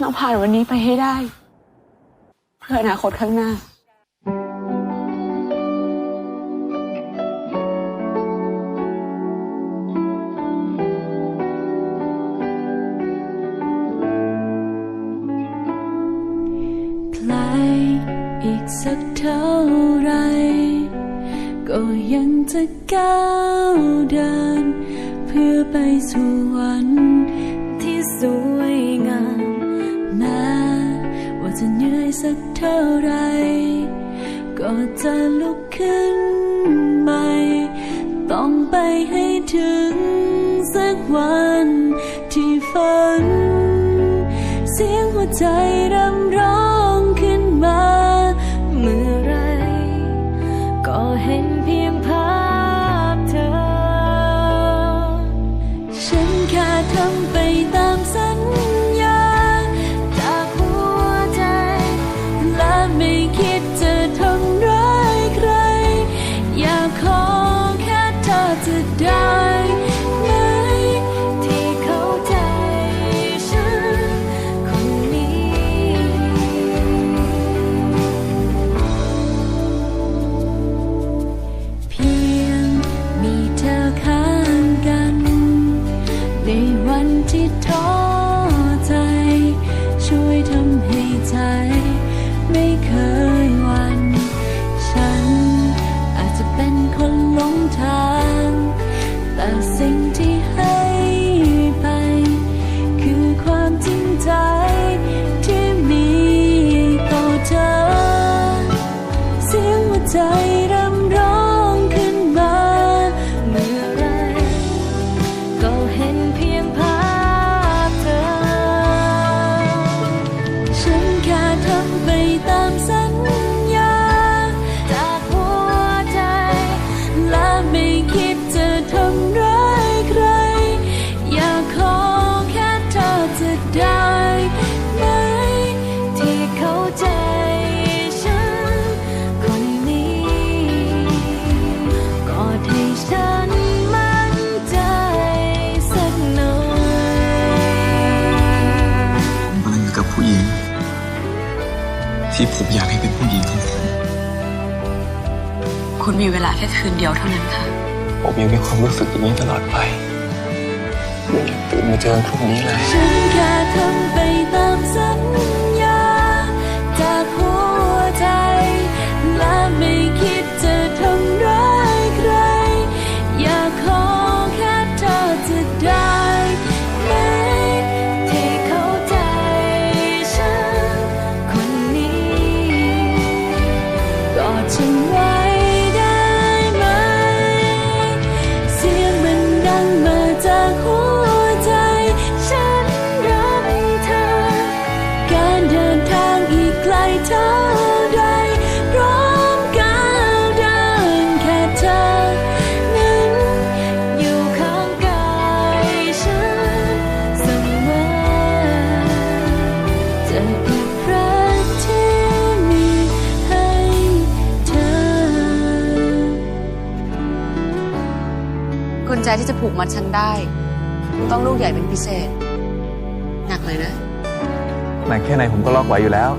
ต้องผ่านวันนี้ไปให้ได้ เพื่ออนาคตข้างหน้าไกลอีกสักเท่าไร ก็ยังจะก้าวเดิน เพื่อไปสู่วัน สักเท่าไร ก็จะลุกขึ้นใหม่ ต้องไปให้ถึงสักวันที่ฝัน เสียงหัวใจรำร้องขึ้นมา เมื่อไร ก็เห็นเพียงภาพเธอ ฉันแค่ทำไป คิดจะทำร้ายใคร อยากขอแค่เธอจะได้ไหมที่เข้าใจฉันคนนี้ เพียงมีเธอข้างกัน ในวันที่ท้อใจ ช่วยทำให้ใจ ไม่เคยหวัน ฉันอาจจะเป็นคนหลงทาง แต่สิ่ง ตามสัญญา จากหัวใจ และไม่คิดจะทำร้ายใคร อยากขอแค่เธอจะได้ไหม ที่เข้าใจฉันคนนี้ ก็ให้ฉันมั่นใจสักหน่อยผมกำลังอยู่กับผู้หญิง ที่ผมอยากให้เป็นผู้หญิงของผมคุณมีเวลาแค่คืนเดียวเท่านั้นค่ะ ผมยังมีความรู้สึกอย่างนี้ตลอดไปไม่อยากตื่นมาเจอพรุ่งนี้เลย กุญแจที่จะผูกมัดฉันได้ ต้องลูกใหญ่เป็นพิเศษ หนักเลยนะ หนักแค่ไหนผมก็ล็อกไว้อยู่แล้ว